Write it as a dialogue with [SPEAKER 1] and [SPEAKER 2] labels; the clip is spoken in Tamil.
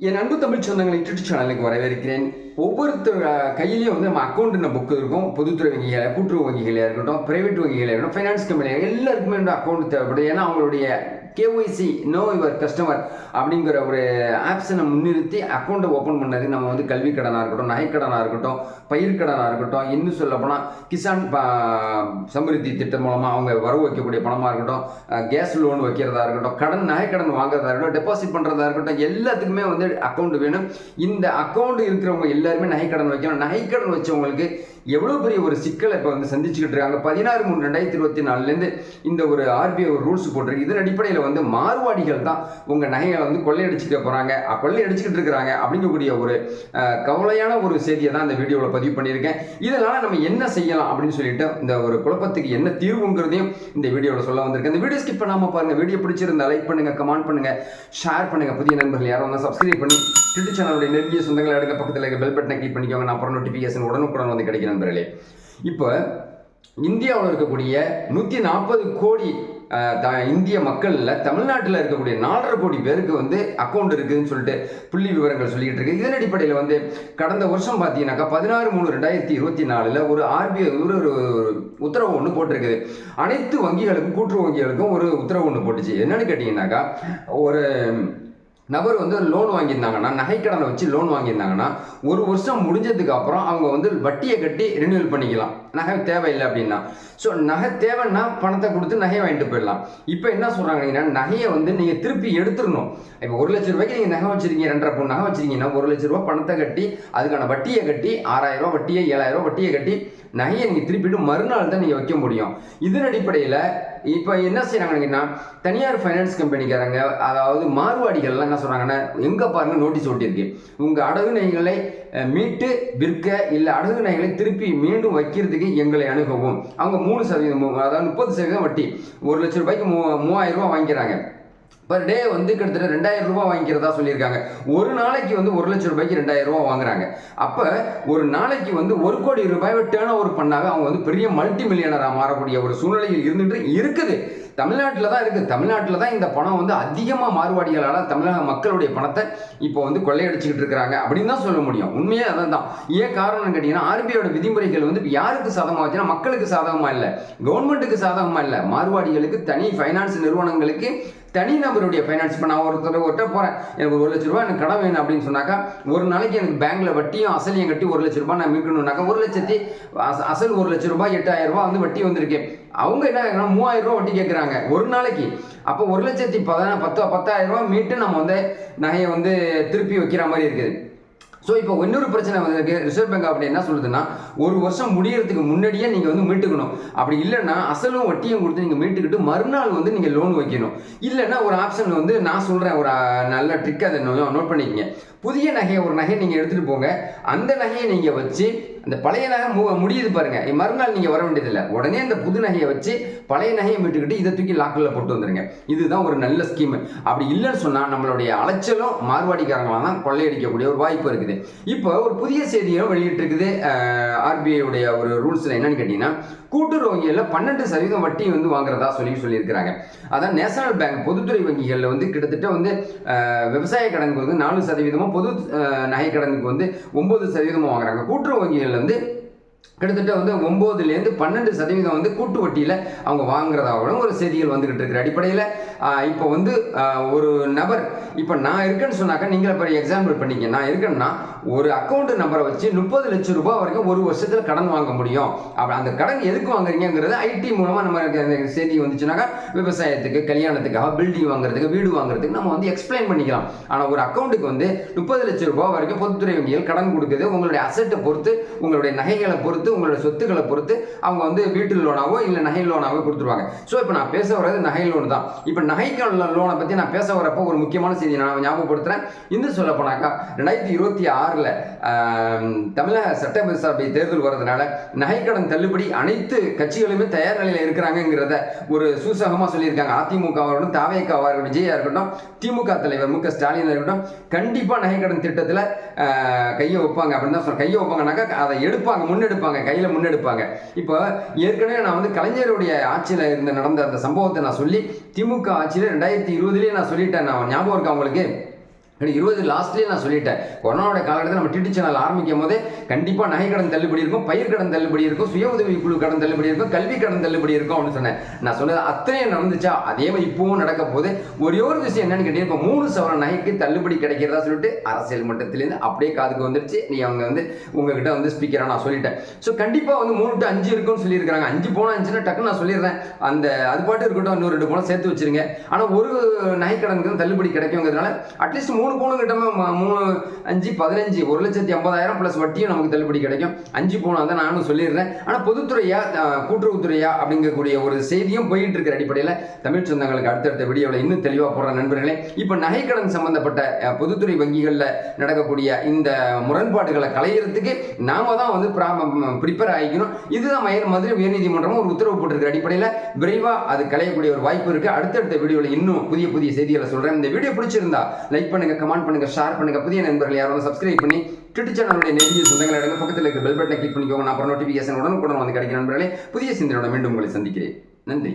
[SPEAKER 1] என் அன்பு தமிழ் சொந்தங்களை யூடியூப் சேனலுக்கு வரவேற்கிறேன். ஒவ்வொருத்தர் கையிலையும் வந்து நம்ம அக்கௌண்ட் புக் இருக்கும். பொதுத்துறை வங்கிகள் கூட்டுறவு வங்கிகளாக இருக்கட்டும் பிரைவேட் வங்கிகளாக இருக்கட்டும் ஃபைனான்ஸ் கம்பெனியாக எல்லாருக்குமே வந்து அக்கௌண்ட் தேவைப்படும். ஏன்னா அவங்களுடைய கேஒய்சி நோ யுவர் கஸ்டமர் அப்படிங்கிற ஒரு ஆப்ஷனை முன்னிறுத்தி அக்கௌண்ட்டை ஓப்பன் பண்ணது நம்ம வந்து கல்வி கடனாக இருக்கட்டும் நகைக்கடனாக இருக்கட்டும் பயிர்க்கடனாக இருக்கட்டும் இன்னும் சொல்லப்போனால் கிசான் சமிருத்தி திட்டம் மூலமாக அவங்க வரவு வைக்கக்கூடிய பணமாக இருக்கட்டும் கேஸ் லோன் வைக்கிறதா இருக்கட்டும் கடன் நகைக்கடன் வாங்குறதா இருக்கட்டும் டெபாசிட் பண்ணுறதா இருக்கட்டும் எல்லாத்துக்குமே வந்து அக்கௌண்ட் வேணும். இந்த அக்கௌண்ட் இருக்கிறவங்க எல்லாருமே நகைக்கடன் வைக்கணும். நகைக்கடன் வச்சவங்களுக்கு எவ்வளோ பெரிய ஒரு சிக்கலை இப்போ வந்து சந்திச்சுக்கிட்டு இருக்காங்க? பதினாறு மூணு ரெண்டாயிரத்தி இருபத்தி நாலுலேருந்து இந்த ஒரு ஆர்பிஐ ஒரு ரூல்ஸ் போட்டிருக்கு. இதன் அடிப்படையில் வந்து மார்வாடிகள் தான் உங்கள் நகைகளை வந்து கொள்ளையடிச்சுக்க போகிறாங்க கொள்ளையடிச்சுக்கிட்டு இருக்கிறாங்க அப்படிங்கக்கூடிய ஒரு கவலையான ஒரு செய்தியை தான் இந்த வீடியோவில் பதிவு பண்ணியிருக்கேன். இதனால் நம்ம என்ன செய்யலாம் அப்படின்னு சொல்லிட்டு இந்த ஒரு குழப்பத்துக்கு என்ன தீர்வுங்கிறதையும் இந்த வீடியோவில் சொல்ல வந்திருக்கேன். இந்த வீடியோ ஸ்கிப் பண்ணாமல் பாருங்கள் வீடியோ பிடிச்சிருந்தா லைக் பண்ணுங்கள் கமெண்ட் பண்ணுங்கள் ஷேர் பண்ணுங்கள் புதிய நண்பர்கள் யாரும் வந்தால் சப்ஸ்கிரைப் பண்ணி ட்விட்டர் சேனலுடைய நெருங்கிய சொந்தங்களை எடுக்க பக்கத்தில் இருக்க பெல் பட்டனை கிளிக் பண்ணிக்கோங்க. நான் அப்புறம் நோட்டிஃபிகேஷன் உடனுக்குடன் வந்து கிடைக்கும் நண்பர்களே. இப்போ இந்தியாவில் இருக்கக்கூடிய நூற்றி நாற்பது கோடி இந்திய மக்களில் தமிழ்நாட்டில் இருக்கக்கூடிய நாலரை கோடி பேருக்கு வந்து அக்கௌண்ட் இருக்குதுன்னு சொல்லிட்டு புள்ளி விவரங்கள் சொல்லிக்கிட்டு இருக்கு. இதன் அடிப்படையில் வந்து கடந்த வருஷம் பார்த்தீங்கன்னாக்கா பதினாறு மூணு ரெண்டாயிரத்தி இருபத்தி நாலில் ஒரு ஆர்பிஐ ஒரு ஒரு உத்தரவு ஒன்று போட்டிருக்குது. அனைத்து வங்கிகளுக்கும் கூட்டுறவு வங்கிகளுக்கும் ஒரு உத்தரவு ஒன்று போட்டுச்சு. என்னன்னு கேட்டிங்கன்னாக்கா ஒரு நபர் வந்து லோன் வாங்கியிருந்தாங்கன்னா நகைக்கடனை வச்சு லோன் வாங்கியிருந்தாங்கன்னா ஒரு வருஷம் முடிஞ்சதுக்கு அப்புறம் அவங்க வந்து வட்டியை கட்டி ரினியூவல் பண்ணிக்கலாம். நகை தேவையில்லை அப்படின்னா. ஸோ நகை தேவைன்னா பணத்தை கொடுத்து நகையை வாங்கிட்டு போயிடலாம். இப்போ என்ன சொல்கிறாங்கன்னா நகையை வந்து நீங்கள் திருப்பி எடுத்துடணும். இப்போ ஒரு லட்ச ரூபாய்க்கு நீங்கள் நகை வச்சிருக்கீங்க ரெண்டரை பூ நகை வச்சிருக்கீங்கன்னா ஒரு லட்ச ரூபா பணத்தை கட்டி அதுக்கான வட்டியை கட்டி ஆறாயிரம் வட்டியை ஏழாயிரம் ரூபா வட்டியை கட்டி நகையை நீங்கள் திருப்பிட்டு மறுநாள் தான் நீங்கள் வைக்க முடியும். இதன் அடிப்படையில் இப்போ என்ன செய்கிறாங்கன்னா தனியார் ஃபைனான்ஸ் கம்பெனிக்காரங்க அதாவது மார்வாடிகள்லாம் என்ன சொல்கிறாங்கன்னா எங்கே பாருங்க நோட்டீஸ் ஒட்டியிருக்கு. உங்கள் அடகு நகைகளை மீட்டு விற்க இல்லை அடகு நகைகளை திருப்பி மீண்டும் வைக்கிறதுக்கு எங்களை அணுகவும். அவங்க மூணு சதவீதம் அதாவது முப்பது சதவீதம் வட்டி. ஒரு லட்ச ரூபாய்க்கு மூ மூவாயிரம் ரூபா வாங்கிக்கிறாங்க. பர் டே வந்து கிட்டத்தட்ட ரெண்டாயிரம் ரூபாய் வாங்கிக்கிறதா சொல்லியிருக்காங்க. ஒரு நாளைக்கு வந்து ஒரு லட்சம் ரூபாய்க்கு ரெண்டாயிரம் ரூபாய் வாங்குறாங்க. அப்போ ஒரு நாளைக்கு வந்து ஒரு கோடி ரூபாய் டேர்ன் ஓவர் பண்ணாக அவங்க வந்து பெரிய மல்டி மில்லியனராக மாறக்கூடிய ஒரு சூழ்நிலையில் இருந்துட்டு இருக்குது. தமிழ்நாட்டில் தான் இருக்குது தமிழ்நாட்டில் தான் இந்த பணம் வந்து அதிகமாக மாறுவாடிகளால் தமிழக மக்களுடைய பணத்தை இப்போ வந்து கொள்ளையடிச்சுக்கிட்டு இருக்கிறாங்க அப்படின்னு தான் சொல்ல முடியும். உண்மையே அதான் தான். ஏன் காரணம்னு கேட்டிங்கன்னா ஆர்பிஐயோட விதிமுறைகள் வந்து யாருக்கு சாதகமாக வச்சுன்னா மக்களுக்கு சாதகமாக இல்லை. கவர்மெண்ட்டுக்கு சாதகமாக இல்லை. மாறுவாடிகளுக்கு தனி ஃபைனான்ஸ் நிறுவனங்களுக்கு தனி நபருடைய ஃபைனான்ஸ் இப்போ நான் ஒருத்தர் ஒட்ட போகிறேன் எனக்கு ஒரு லட்ச ரூபா எனக்கு கடன் வேணும் அப்படின்னு சொன்னாக்கா ஒரு நாளைக்கு எனக்கு பேங்க்கில் வட்டியும் அசலையும் கட்டி ஒரு லட்ச ரூபாய் நான் மீட்கணும்னாக்கா ஒரு லட்சத்தி அசல் ஒரு லட்ச ரூபாய் எட்டாயிரம் ரூபாய் வந்து வட்டி வந்திருக்கேன் அவங்க என்ன கேட்குறாங்க மூவாயிரம் ரூபாய் வட்டி கேட்குறாங்க ஒரு நாளைக்கு. அப்போ ஒரு லட்சத்தி பதினா பத்து பத்தாயிரம் ரூபாய் மீட்டு நம்ம வந்து நகையை வந்து திருப்பி வைக்கிற மாதிரி இருக்குது. ஸோ இப்போ இன்னொரு பிரச்சனை வந்திருக்கு. ரிசர்வ் பேங்க் அப்படி என்ன சொல்லுதுன்னா ஒரு வருஷம் முடியறதுக்கு முன்னாடியே நீங்கள் வந்து மீட்டுக்கணும். அப்படி இல்லைன்னா அசலும் வட்டியும் கொடுத்து நீங்கள் மீட்டுக்கிட்டு மறுநாள் வந்து நீங்கள் லோன் வைக்கணும். இல்லைன்னா ஒரு ஆப்ஷன் வந்து நான் சொல்கிறேன் ஒரு நல்ல ட்ரிக் அதை நோட் பண்ணிக்கங்க. புதிய நகையை ஒரு நகையை நீங்கள் எடுத்துகிட்டு போங்க. அந்த நகையை நீங்கள் வச்சு அந்த பழைய நகை மு முடியுது பாருங்க. மறுநாள் நீங்கள் வர வேண்டியதில்லை. உடனே அந்த புது நகையை வச்சு பழைய நகையை மீட்டுக்கிட்டு இதை தூக்கி லாக்கில் போட்டு வந்துருங்க. இதுதான் ஒரு நல்ல ஸ்கீம் அப்படி இல்லைன்னு சொன்னால் நம்மளுடைய அலைச்சலும் மார்வாடிக்காரங்களாக தான் கொள்ளையடிக்கக்கூடிய ஒரு வாய்ப்பு இருக்குது. இப்போ ஒரு புதிய செய்தியும் வெளியிட்டிருக்குது ஆர்பிஐ உடைய ஒரு ரூல்ஸில் என்னன்னு கேட்டிங்கன்னா கூட்டுறவு வங்கிகளில் பன்னெண்டு சதவீதம் வட்டி வந்து வாங்குறதா சொல்லி சொல்லியிருக்கிறாங்க. அதான் நேஷனல் பேங்க் பொதுத்துறை வங்கிகளில் வந்து கிட்டத்தட்ட வந்து விவசாய கடனுக்கு வந்து நாலு சதவீதமும் பொது நகை கடனுக்கு வந்து ஒன்பது சதவீதமும் வாங்குறாங்க. கூட்டுறவு வங்கிகள் வந்து கிட்டத்தட்ட வந்து ஒம்போதுலேருந்து பன்னெண்டு சதவீதம் வந்து கூட்டு வட்டியில் அவங்க வாங்குறதாகவும் ஒரு செய்திகள் வந்துகிட்டு இருக்கிற அடிப்படையில். இப்போ வந்து ஒரு நபர் இப்போ நான் இருக்கேன்னு சொன்னாக்கா நீங்கள் இப்போ எக்ஸாம்பிள் பண்ணிக்க நான் இருக்கேன்னா ஒரு அக்கௌண்ட் நம்பரை வச்சு முப்பது லட்சம் ரூபாய் வரைக்கும் ஒரு வருஷத்தில் கடன் வாங்க முடியும். அப்போ அந்த கடன் எதுக்கு வாங்குறீங்கிறது ஐடி மூலமாக நம்ம செய்தி வந்துச்சுனாக்கா விவசாயத்துக்கு கல்யாணத்துக்காக பில்டிங் வாங்குறதுக்கு வீடு வாங்குறதுக்கு நம்ம வந்து எக்ஸ்பிளைன் பண்ணிக்கலாம். ஆனால் ஒரு அக்கௌண்ட்டுக்கு வந்து முப்பது லட்சம் ரூபாய் வரைக்கும் பொதுத்துறை வங்கிகள் கடன் கொடுக்குது. உங்களுடைய அசட்டை பொறுத்து உங்களுடைய நகைகளை பொறுத்து உங்களோட சொத்துக்களை பொறுத்து அவங்க வந்து வீட்டு லோனாவோ இல்லை நகை லோனாவோ கொடுத்துருவாங்க. ஸோ இப்போ நான் பேச வர்றது நகை லோன் தான். இப்போ நகைக்கான லோனை பற்றி நான் பேச வரப்போ ஒரு முக்கியமான செய்தி நான் ஞாபகப்படுத்துகிறேன் இன்னும் சொல்ல போனாக்கா ரெண்டாயிரத்தி இருபத்தி ஆறில் தமிழக சட்டசபை தேர்தல் வர்றதுனால நகைக்கடன் தள்ளுபடி அனைத்து கட்சிகளுமே தயார் நிலையில் இருக்கிறாங்கங்கிறத ஒரு சூசகமாக சொல்லியிருக்காங்க. அதிமுகவாக இருக்கட்டும் தாவேக்காவாக இருக்கட்டும் விஜயா இருக்கட்டும் திமுக தலைவர் மு க ஸ்டாலின் இருக்கட்டும் கண்டிப்பாக நகைக்கடன் திட்டத்தில் கையை வைப்பாங்க அப்படின்னு தான் சொல்கிறேன் கையை வைப்பாங்கனாக்கா அதை எடுப்பாங்க முன்னெடுப்பாங்க. கையில் முன்னெடுப்பாங்க இப்போ ஏற்கனவே நான் வந்து கலைஞருடைய ஆட்சியில் இருந்த நடந்த அந்த சம்பவத்தை நான் சொல்லி திமுக ஆட்சியில் ரெண்டாயிரத்தி இருபதுலேயே நான் சொல்லிட்டேன் நான் ஞாபகம் இருக்கா உங்களுக்கு? இருபது லாஸ்ட்லேயே நான் சொல்லிட்டேன். கொரோனாவோட காலகட்டத்தில் நம்ம டிடி சேனல் ஆரம்பிக்கும் போதே கண்டிப்பாக நகை கடன் தள்ளுபடி இருக்கும் பயிர் கடன் தள்ளுபடி இருக்கும் சுய உதவி குழு கடன் தள்ளுபடி இருக்கும் கல்வி கடன் தள்ளுபடி இருக்கும் அப்படின்னு சொன்னேன். நான் சொன்னது அத்தனையும் நடந்துச்சா? அதே மாதிரி இப்பவும் நடக்க போது ஒரே ஒரு விஷயம் என்னன்னு கேட்டீங்கன்னா இப்போ மூணு சவரன் நகைக்கு தள்ளுபடி கிடைக்கிறதா சொல்லிட்டு அரசியல் மட்டத்திலேருந்து அப்படியே காதுக்கு வந்துருச்சு. நீ அவங்க வந்து உங்ககிட்ட வந்து ஸ்பீக்கராக நான் சொல்லிட்டேன். ஸோ கண்டிப்பாக வந்து மூணு டு அஞ்சு இருக்கும்னு சொல்லியிருக்காங்க அஞ்சு போனால் அஞ்சுன்னா டக்குன்னு நான் சொல்லிடுறேன். அந்த அது பாட்டு இருக்கட்டும் இன்னொரு ரெண்டு போனால் சேர்த்து வச்சிருங்க. ஆனால் ஒரு நகைக்கடனுக்கு கடனுக்கு தள்ளுபடி கிடைக்குங்கிறதுனால அட்லீஸ்ட் மூணு பவுனு கிட்டமே மூணு அஞ்சு பதினஞ்சு ஒரு லட்சத்தி ஐம்பதாயிரம் ப்ளஸ் வட்டியும் நமக்கு தள்ளுபடி கிடைக்கும். அஞ்சு பவுன் தான் நானும் சொல்லிடுறேன். ஆனால் பொதுத்துறையா கூட்டுறவுத்துறையா அப்படிங்கக்கூடிய ஒரு செய்தியும் போயிட்டு இருக்கிற அடிப்படையில் தமிழ் சொந்தங்களுக்கு அடுத்தடுத்த வீடியோவில் இன்னும் தெளிவாக போடுற நண்பர்களே. இப்போ நகைக்கடன் சம்பந்தப்பட்ட பொதுத்துறை வங்கிகளில் நடக்கக்கூடிய இந்த முரண்பாடுகளை களையிறதுக்கு நாம தான் வந்து ப்ரிப்பேர் ஆகிக்கணும். இதுதான் மயிர் மதுரை உயர்நீதிமன்றமும் ஒரு உத்தரவு போட்டிருக்கிற அடிப்படையில் விரைவாக அது களையக்கூடிய ஒரு வாய்ப்பு இருக்குது அடுத்தடுத்த வீடியோவில் இன்னும் புதிய புதிய செய்திகளை சொல்கிறேன் இந்த வீடியோ பிடிச்சிருந்தா லைக் பண்ணுங்க கமெண்ட் பண்ணுங்க ஷேர் பண்ணுங்க. புதிய நண்பர்கள் யாரும் சப்ஸ்கிரைப் பண்ணி ட்விட்டர் சேனலுடைய நெருங்கிய சொந்தங்கள் இடங்க பக்கத்தில் இருக்கிற பெல் பட்டனை கிளிக் பண்ணிக்கோங்க. நான் அப்புறம் நோட்டிஃபிகேஷன் உடனுக்குடன் வந்து கிடைக்கிற நண்பர்களே புதிய சிந்தனையோட மீண்டும் உங்களை சந்திக்கிறேன். நன்றி.